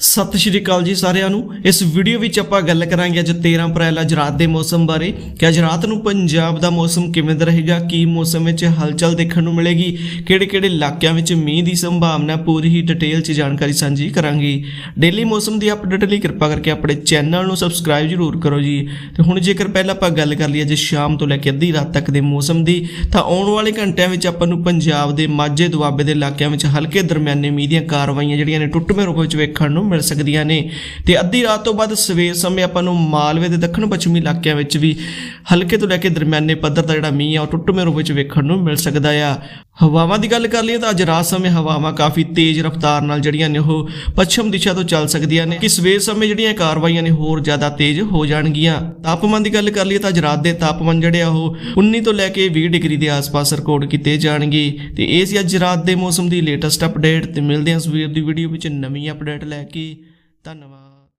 ਸਤਿ ਸ਼੍ਰੀ ਅਕਾਲ ਜੀ ਸਾਰਿਆਂ ਨੂੰ। ਇਸ ਵੀਡੀਓ ਵਿੱਚ ਆਪਾਂ ਗੱਲ ਕਰਾਂਗੇ ਅੱਜ 13 ਅਪ੍ਰੈਲ ਅੱਜ ਰਾਤ ਦੇ ਮੌਸਮ ਬਾਰੇ। ਕਿ ਅੱਜ ਰਾਤ ਨੂੰ ਪੰਜਾਬ ਦਾ ਮੌਸਮ ਕਿਵੇਂ ਦਾ ਰਹੇਗਾ, ਕੀ ਮੌਸਮ ਵਿੱਚ ਹਲਚਲ ਦੇਖਣ ਨੂੰ ਮਿਲੇਗੀ, ਕਿਹੜੇ-ਕਿਹੜੇ ਇਲਾਕਿਆਂ ਵਿੱਚ ਮੀਂਹ ਦੀ ਸੰਭਾਵਨਾ ਪੂਰੀ ਹੀ ਡਿਟੇਲ 'ਚ ਜਾਣਕਾਰੀ ਸਾਂਝੀ ਕਰਾਂਗੇ। ਡੇਲੀ ਮੌਸਮ ਦੀ ਅਪਡੇਟ ਲਈ ਕਿਰਪਾ ਕਰਕੇ ਆਪਣੇ ਚੈਨਲ ਨੂੰ ਸਬਸਕ੍ਰਾਈਬ ਜ਼ਰੂਰ ਕਰੋ ਜੀ। ਤੇ ਹੁਣ ਜੇਕਰ ਪਹਿਲਾਂ ਆਪਾਂ ਗੱਲ ਕਰ ਲਈਏ ਅੱਜ ਸ਼ਾਮ ਤੋਂ ਲੈ ਕੇ ਅੱਧੀ ਰਾਤ ਤੱਕ ਦੇ ਮੌਸਮ ਦੀ, ਤਾਂ ਆਉਣ ਵਾਲੇ ਘੰਟਿਆਂ ਵਿੱਚ ਆਪਾਂ ਨੂੰ ਪੰਜਾਬ ਦੇ ਮਾਝੇ ਦੁਆਬੇ ਦੇ ਇਲਾਕਿਆਂ ਵਿੱਚ ਹਲਕੇ ਦਰਮਿਆਨੇ ਮੀਂਹ ਦੀਆਂ ਕਾਰਵਾਈਆਂ ਜਿਹੜੀਆਂ ਨੇ ਟੁੱਟਵੇਂ ਰੂਪ ਵਿੱਚ ਵੇਖਣ ਨੂੰ ਮਿਲ ਸਕਦੀਆਂ ਨੇ। ਤੇ ਅੱਧੀ ਰਾਤ ਤੋਂ ਬਾਅਦ ਸਵੇਰ ਸਮੇਂ ਆਪਾਂ ਨੂੰ ਮਾਲਵੇ ਦੇ ਦੱਖਣ ਪੱਛਮੀ ਇਲਾਕਿਆਂ ਵਿੱਚ ਵੀ ਹਲਕੇ ਤੋਂ ਲੈ ਕੇ ਦਰਮਿਆਨੇ ਪੱਧਰ ਦਾ ਜਿਹੜਾ ਮੀਂਹ ਆ, ਉਹ ਟੁੱਟਵੇਂ ਰੂਪ ਵਿੱਚ ਵੇਖਣ ਨੂੰ ਮਿਲ ਸਕਦਾ ਆ। ਹਵਾਵਾਂ ਦੀ ਗੱਲ ਕਰ ਲਈਏ ਤਾਂ ਅੱਜ ਰਾਤ ਸਮੇਂ ਹਵਾਵਾਂ ਕਾਫੀ ਤੇਜ਼ ਰਫ਼ਤਾਰ ਨਾਲ ਜਿਹੜੀਆਂ ਨੇ ਉਹ ਪੱਛਮ ਦਿਸ਼ਾ ਤੋਂ ਚੱਲ ਸਕਦੀਆਂ ਨੇ। ਕਿ ਸਵੇਰ ਸਮੇਂ ਜਿਹੜੀਆਂ ਕਾਰਵਾਈਆਂ ਨੇ ਹੋਰ ਜ਼ਿਆਦਾ ਤੇਜ਼ ਹੋ ਜਾਣਗੀਆਂ। ਤਾਪਮਾਨ ਦੀ ਗੱਲ ਕਰ ਲਈਏ ਤਾਂ ਅੱਜ ਰਾਤ ਦੇ ਤਾਪਮਾਨ ਜਿਹੜੇ ਆ ਉਹ 19 ਤੋਂ ਲੈ ਕੇ 20 ਡਿਗਰੀ ਦੇ ਆਸ-ਪਾਸ ਰਿਕਾਰਡ ਕੀਤੇ ਜਾਣਗੇ। ਤੇ ਇਹ ਸੀ ਅੱਜ ਰਾਤ ਦੇ ਮੌਸਮ ਦੀ ਲੇਟੈਸਟ ਅਪਡੇਟ। ਤੇ ਮਿਲਦੇ ਹਾਂ ਸਵੇਰ ਦੀ ਵੀਡੀਓ ਵਿੱਚ ਨਵੀਂ ਅਪਡੇਟ ਲੈ ਕੇ। ਧੰਨਵਾਦ।